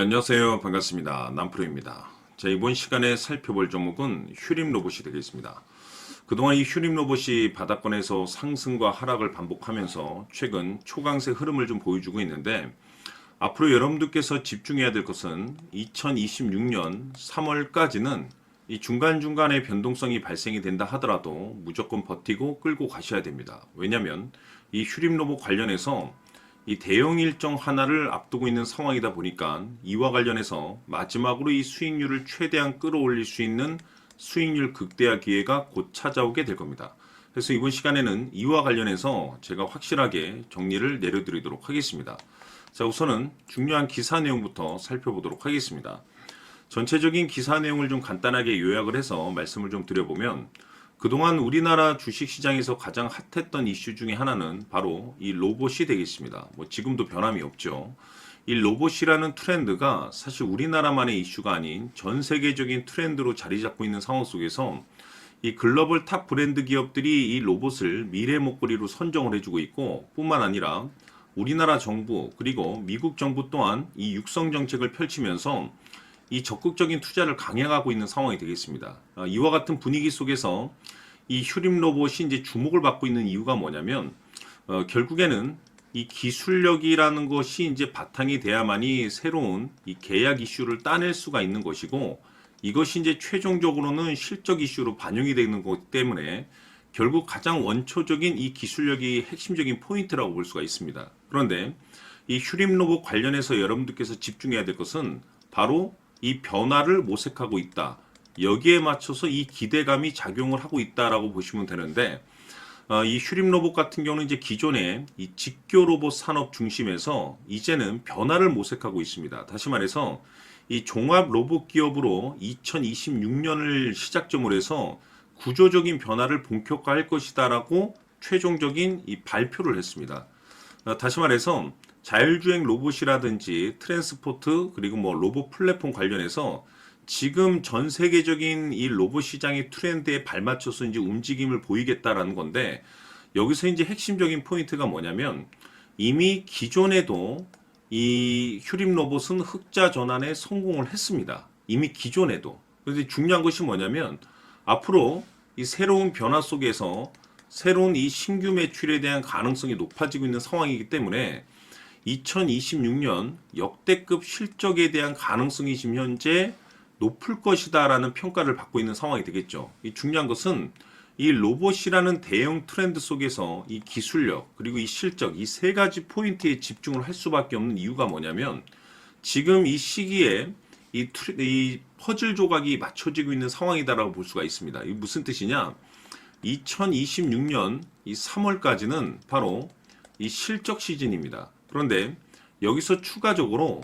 안녕하세요. 반갑습니다. 남프로입니다. 자, 이번 시간에 살펴볼 종목은 휴림 로봇이 되겠습니다. 그동안 이 휴림 로봇이 바닥권에서 상승과 하락을 반복하면서 최근 초강세 흐름을 좀 보여주고 있는데 앞으로 여러분들께서 집중해야 될 것은 2026년 3월까지는 이 중간중간에 변동성이 발생이 된다 하더라도 무조건 버티고 끌고 가셔야 됩니다. 왜냐하면 이 휴림 로봇 관련해서 이 대형 일정 하나를 앞두고 있는 상황이다 보니까 이와 관련해서 마지막으로 이 수익률을 최대한 끌어올릴 수 있는 수익률 극대화 기회가 곧 찾아오게 될 겁니다. 그래서 이번 시간에는 이와 관련해서 제가 확실하게 정리를 내려드리도록 하겠습니다. 자, 우선은 중요한 기사 내용부터 살펴보도록 하겠습니다. 전체적인 기사 내용을 좀 간단하게 요약을 해서 말씀을 좀 드려보면 그동안 우리나라 주식시장에서 가장 핫했던 이슈 중에 하나는 바로 이 로봇이 되겠습니다. 뭐 지금도 변함이 없죠. 이 로봇이라는 트렌드가 사실 우리나라만의 이슈가 아닌 전 세계적인 트렌드로 자리 잡고 있는 상황 속에서 이 글로벌 탑 브랜드 기업들이 이 로봇을 미래 먹거리로 선정을 해주고 있고 뿐만 아니라 우리나라 정부 그리고 미국 정부 또한 이 육성 정책을 펼치면서 이 적극적인 투자를 강행하고 있는 상황이 되겠습니다. 아, 이와 같은 분위기 속에서 이 휴림 로봇이 이제 주목을 받고 있는 이유가 뭐냐면 어, 결국에는 이 기술력이라는 것이 이제 바탕이 돼야만이 새로운 이 계약 이슈를 따낼 수가 있는 것이고 이것이 이제 최종적으로는 실적 이슈로 반영이 되는 것 때문에 결국 가장 원초적인 이 기술력이 핵심적인 포인트라고 볼 수가 있습니다. 그런데 이 휴림 로봇 관련해서 여러분들께서 집중해야 될 것은 바로 이 변화를 모색하고 있다. 여기에 맞춰서 이 기대감이 작용을 하고 있다라고 보시면 되는데 어, 이 휴림 로봇 같은 경우는 이제 기존의 이 직교 로봇 산업 중심에서 이제는 변화를 모색하고 있습니다. 다시 말해서 이 종합 로봇 기업으로 2026년을 시작점으로 해서 구조적인 변화를 본격화할 것이다라고 최종적인 이 발표를 했습니다. 어, 다시 말해서 자율주행 로봇이라든지 트랜스포트 그리고 뭐 로봇 플랫폼 관련해서 지금 전 세계적인 이 로봇 시장의 트렌드에 발맞춰서 이제 움직임을 보이겠다라는 건데 여기서 이제 핵심적인 포인트가 뭐냐면 이미 기존에도 이 휴림 로봇은 흑자 전환에 성공을 했습니다. 이미 기존에도. 그런데 중요한 것이 뭐냐면 앞으로 이 새로운 변화 속에서 새로운 이 신규 매출에 대한 가능성이 높아지고 있는 상황이기 때문에 2026년 역대급 실적에 대한 가능성이 지금 현재 높을 것이다라는 평가를 받고 있는 상황이 되겠죠. 이 중요한 것은 이 로봇이라는 대형 트렌드 속에서 이 기술력 그리고 이 실적 이 세 가지 포인트에 집중을 할 수밖에 없는 이유가 뭐냐면 지금 이 시기에 이, 트레, 이 퍼즐 조각이 맞춰지고 있는 상황이다라고 볼 수가 있습니다. 이 무슨 뜻이냐? 2026년 이 3월까지는 바로 이 실적 시즌입니다. 그런데 여기서 추가적으로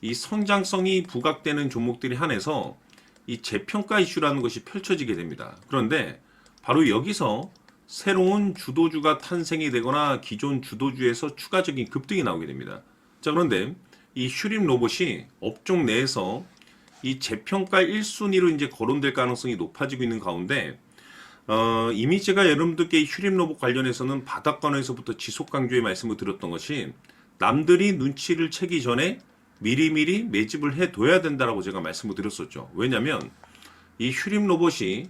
이 성장성이 부각되는 종목들이 한해서 이 재평가 이슈라는 것이 펼쳐지게 됩니다. 그런데 바로 여기서 새로운 주도주가 탄생이 되거나 기존 주도주에서 추가적인 급등이 나오게 됩니다. 자, 그런데 이 휴림 로봇이 업종 내에서 이 재평가 1순위로 이제 거론될 가능성이 높아지고 있는 가운데 어, 이미 제가 여러분들께 이 휴림 로봇 관련해서는 바닥권에서부터 지속 강조의 말씀을 드렸던 것이 남들이 눈치를 채기 전에 미리미리 매집을 해둬야 된다라고 제가 말씀을 드렸었죠. 왜냐하면 이 휴림 로봇이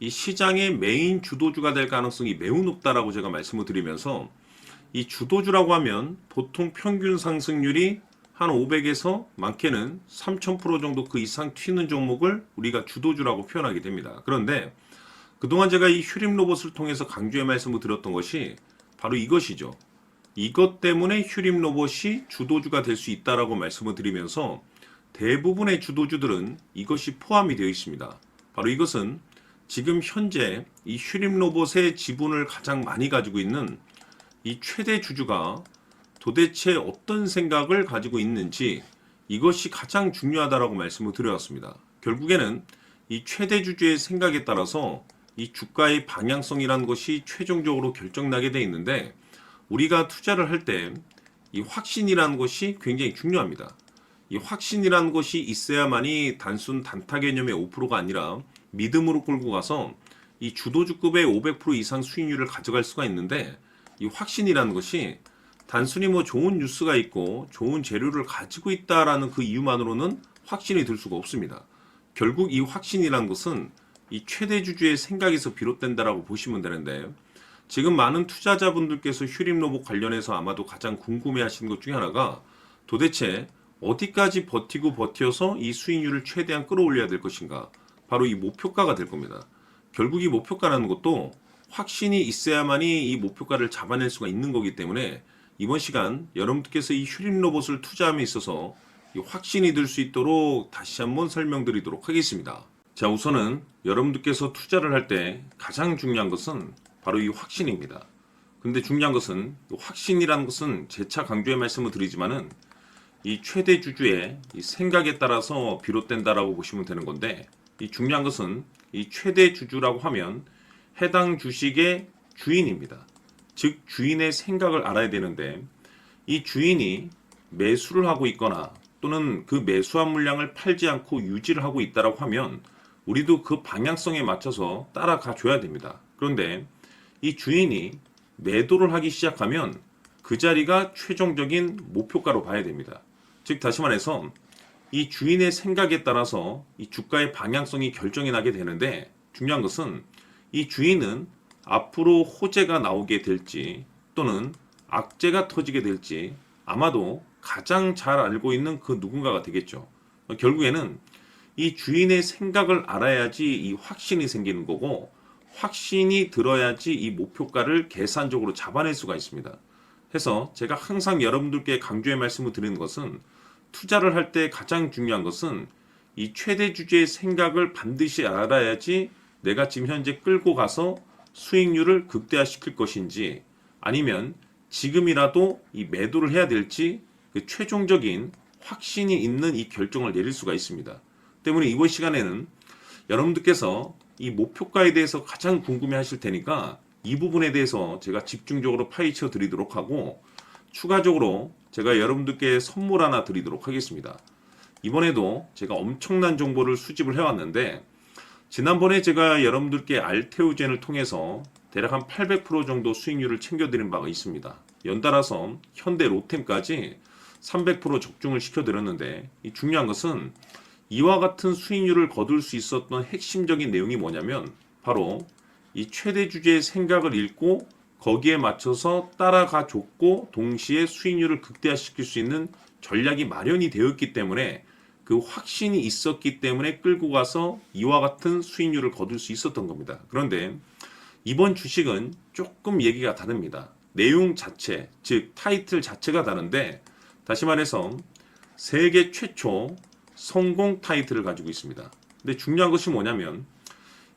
이 시장의 메인 주도주가 될 가능성이 매우 높다라고 제가 말씀을 드리면서 이 주도주라고 하면 보통 평균 상승률이 한 500에서 많게는 3000% 정도 그 이상 튀는 종목을 우리가 주도주라고 표현하게 됩니다. 그런데 그동안 제가 이 휴림 로봇을 통해서 강조의 말씀을 드렸던 것이 바로 이것이죠. 이것 때문에 휴림 로봇이 주도주가 될 수 있다라고 말씀을 드리면서 대부분의 주도주들은 이것이 포함이 되어 있습니다. 바로 이것은 지금 현재 이 휴림 로봇의 지분을 가장 많이 가지고 있는 이 최대 주주가 도대체 어떤 생각을 가지고 있는지 이것이 가장 중요하다라고 말씀을 드려왔습니다. 결국에는 이 최대 주주의 생각에 따라서 이 주가의 방향성이라는 것이 최종적으로 결정나게 돼 있는데 우리가 투자를 할 때 이 확신이라는 것이 굉장히 중요합니다. 이 확신이라는 것이 있어야만이 단순 단타 개념의 5%가 아니라 믿음으로 끌고 가서 이 주도주급의 500% 이상 수익률을 가져갈 수가 있는데 이 확신이라는 것이 단순히 뭐 좋은 뉴스가 있고 좋은 재료를 가지고 있다라는 그 이유만으로는 확신이 들 수가 없습니다. 결국 이 확신이란 것은 이 최대 주주의 생각에서 비롯된다라고 보시면 되는데 지금 많은 투자자분들께서 휴림 로봇 관련해서 아마도 가장 궁금해 하시는 것 중에 하나가 도대체 어디까지 버티고 버텨서 이 수익률을 최대한 끌어올려야 될 것인가? 바로 이 목표가가 될 겁니다. 결국 이 목표가라는 것도 확신이 있어야만이 이 목표가를 잡아낼 수가 있는 거기 때문에 이번 시간 여러분들께서 이 휴림 로봇을 투자함에 있어서 이 확신이 들 수 있도록 다시 한번 설명드리도록 하겠습니다. 자, 우선은 여러분들께서 투자를 할 때 가장 중요한 것은 바로 이 확신입니다. 근데 중요한 것은 이 확신이라는 것은 재차 강조의 말씀을 드리지만은 이 최대 주주의 이 생각에 따라서 비롯된다라고 보시면 되는 건데 이 중요한 것은 이 최대 주주라고 하면 해당 주식의 주인입니다. 즉 주인의 생각을 알아야 되는데 이 주인이 매수를 하고 있거나 또는 그 매수한 물량을 팔지 않고 유지를 하고 있다라고 하면 우리도 그 방향성에 맞춰서 따라가 줘야 됩니다. 그런데 이 주인이 매도를 하기 시작하면 그 자리가 최종적인 목표가로 봐야 됩니다. 즉 다시 말해서 이 주인의 생각에 따라서 이 주가의 방향성이 결정이 나게 되는데 중요한 것은 이 주인은 앞으로 호재가 나오게 될지 또는 악재가 터지게 될지 아마도 가장 잘 알고 있는 그 누군가가 되겠죠. 결국에는 이 주인의 생각을 알아야지 이 확신이 생기는 거고 확신이 들어야지 이 목표가를 계산적으로 잡아낼 수가 있습니다. 해서 제가 항상 여러분들께 강조의 말씀을 드리는 것은 투자를 할 때 가장 중요한 것은 이 최대 주주의 생각을 반드시 알아야지 내가 지금 현재 끌고 가서 수익률을 극대화시킬 것인지 아니면 지금이라도 이 매도를 해야 될지 그 최종적인 확신이 있는 이 결정을 내릴 수가 있습니다. 때문에 이번 시간에는 여러분들께서 이 목표가에 대해서 가장 궁금해 하실 테니까 이 부분에 대해서 제가 집중적으로 파헤쳐 드리도록 하고 추가적으로 제가 여러분들께 선물 하나 드리도록 하겠습니다. 이번에도 제가 엄청난 정보를 수집을 해왔는데 지난번에 제가 여러분들께 알테오젠을 통해서 대략 한 800% 정도 수익률을 챙겨드린 바가 있습니다. 연달아서 현대 로템까지 300% 적중을 시켜드렸는데 이 중요한 것은 이와 같은 수익률을 거둘 수 있었던 핵심적인 내용이 뭐냐면 바로 이 최대 주주의 생각을 읽고 거기에 맞춰서 따라가 줬고 동시에 수익률을 극대화시킬 수 있는 전략이 마련이 되었기 때문에 그 확신이 있었기 때문에 끌고 가서 이와 같은 수익률을 거둘 수 있었던 겁니다. 그런데 이번 주식은 조금 얘기가 다릅니다. 내용 자체, 즉 타이틀 자체가 다른데 다시 말해서 세계 최초 성공 타이틀을 가지고 있습니다. 근데 중요한 것이 뭐냐면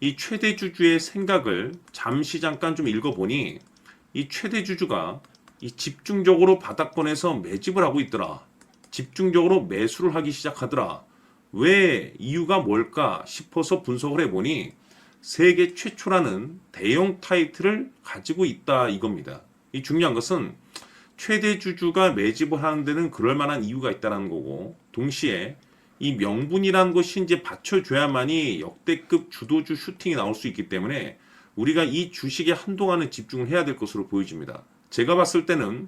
이 최대 주주의 생각을 잠시 잠깐 좀 읽어보니 이 최대 주주가 이 집중적으로 바닥권에서 매집을 하고 있더라. 집중적으로 매수를 하기 시작하더라. 왜 이유가 뭘까 싶어서 분석을 해보니 세계 최초라는 대형 타이틀을 가지고 있다 이겁니다. 이 중요한 것은 최대 주주가 매집을 하는 데는 그럴 만한 이유가 있다는 거고 동시에 이 명분이라는 것이 이제 받쳐줘야만이 역대급 주도주 슈팅이 나올 수 있기 때문에 우리가 이 주식에 한동안은 집중을 해야 될 것으로 보여집니다. 제가 봤을 때는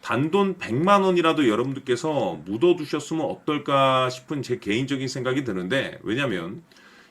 단돈 100만 원이라도 여러분들께서 묻어 두셨으면 어떨까 싶은 제 개인적인 생각이 드는데 왜냐하면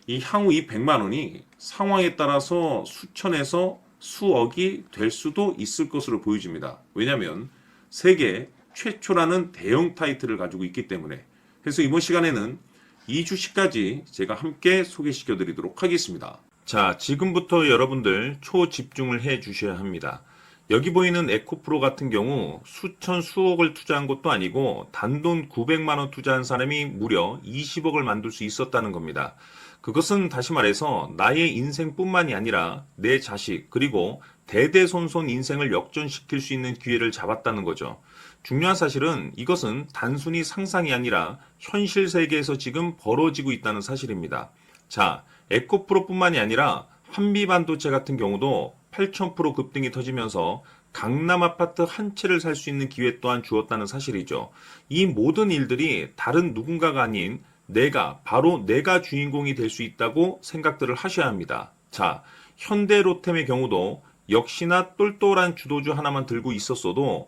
이 향후 이 100만 원이 상황에 따라서 수천에서 수억이 될 수도 있을 것으로 보여집니다. 왜냐하면 세계 최초라는 대형 타이틀을 가지고 있기 때문에 그래서 이번 시간에는 이 주식까지 제가 함께 소개시켜 드리도록 하겠습니다. 자, 지금부터 여러분들 초집중을 해 주셔야 합니다. 여기 보이는 에코프로 같은 경우 수천 수억을 투자한 것도 아니고 단돈 900만 원 투자한 사람이 무려 20억을 만들 수 있었다는 겁니다. 그것은 다시 말해서 나의 인생뿐만이 아니라 내 자식 그리고 대대손손 인생을 역전시킬 수 있는 기회를 잡았다는 거죠. 중요한 사실은 이것은 단순히 상상이 아니라 현실 세계에서 지금 벌어지고 있다는 사실입니다. 자, 에코프로뿐만이 아니라 한미반도체 같은 경우도 8,000% 급등이 터지면서 강남 아파트 한 채를 살 수 있는 기회 또한 주었다는 사실이죠. 이 모든 일들이 다른 누군가가 아닌 내가 바로 내가 주인공이 될 수 있다고 생각들을 하셔야 합니다. 자, 현대 로템의 경우도 역시나 똘똘한 주도주 하나만 들고 있었어도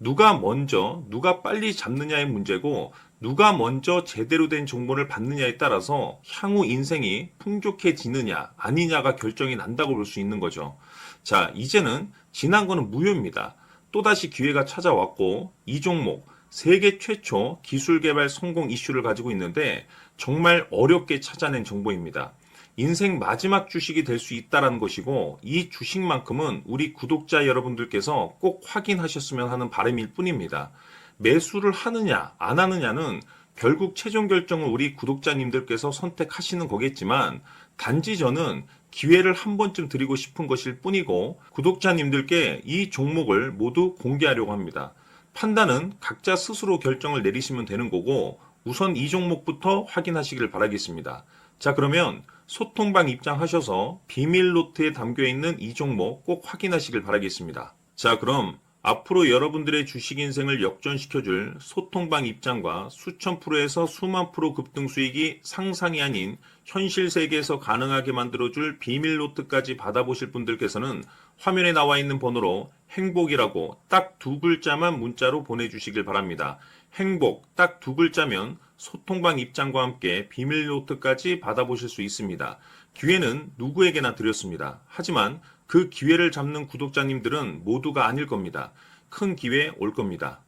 누가 먼저, 누가 빨리 잡느냐의 문제고, 누가 먼저 제대로 된 정보를 받느냐에 따라서 향후 인생이 풍족해지느냐, 아니냐가 결정이 난다고 볼 수 있는 거죠. 자, 이제는 지난 거는 무효입니다. 또다시 기회가 찾아왔고, 이 종목, 세계 최초 기술 개발 성공 이슈를 가지고 있는데, 정말 어렵게 찾아낸 정보입니다. 인생 마지막 주식이 될 수 있다라는 것이고 이 주식만큼은 우리 구독자 여러분들께서 꼭 확인하셨으면 하는 바람일 뿐입니다. 매수를 하느냐 안 하느냐는 결국 최종 결정을 우리 구독자님들께서 선택하시는 거겠지만 단지 저는 기회를 한 번쯤 드리고 싶은 것일 뿐이고 구독자님들께 이 종목을 모두 공개하려고 합니다. 판단은 각자 스스로 결정을 내리시면 되는 거고 우선 이 종목부터 확인하시길 바라겠습니다. 자 그러면 소통방 입장하셔서 비밀 노트에 담겨 있는 이 종목 꼭 확인하시길 바라겠습니다. 자 그럼 앞으로 여러분들의 주식 인생을 역전시켜줄 소통방 입장과 수천 프로에서 수만 프로 급등 수익이 상상이 아닌 현실 세계에서 가능하게 만들어줄 비밀 노트까지 받아보실 분들께서는 화면에 나와 있는 번호로 행복이라고 딱 두 글자만 문자로 보내주시길 바랍니다. 행복 딱 두 글자면 소통방 입장과 함께 비밀 노트까지 받아보실 수 있습니다. 기회는 누구에게나 드렸습니다. 하지만 그 기회를 잡는 구독자님들은 모두가 아닐 겁니다. 큰 기회 올 겁니다.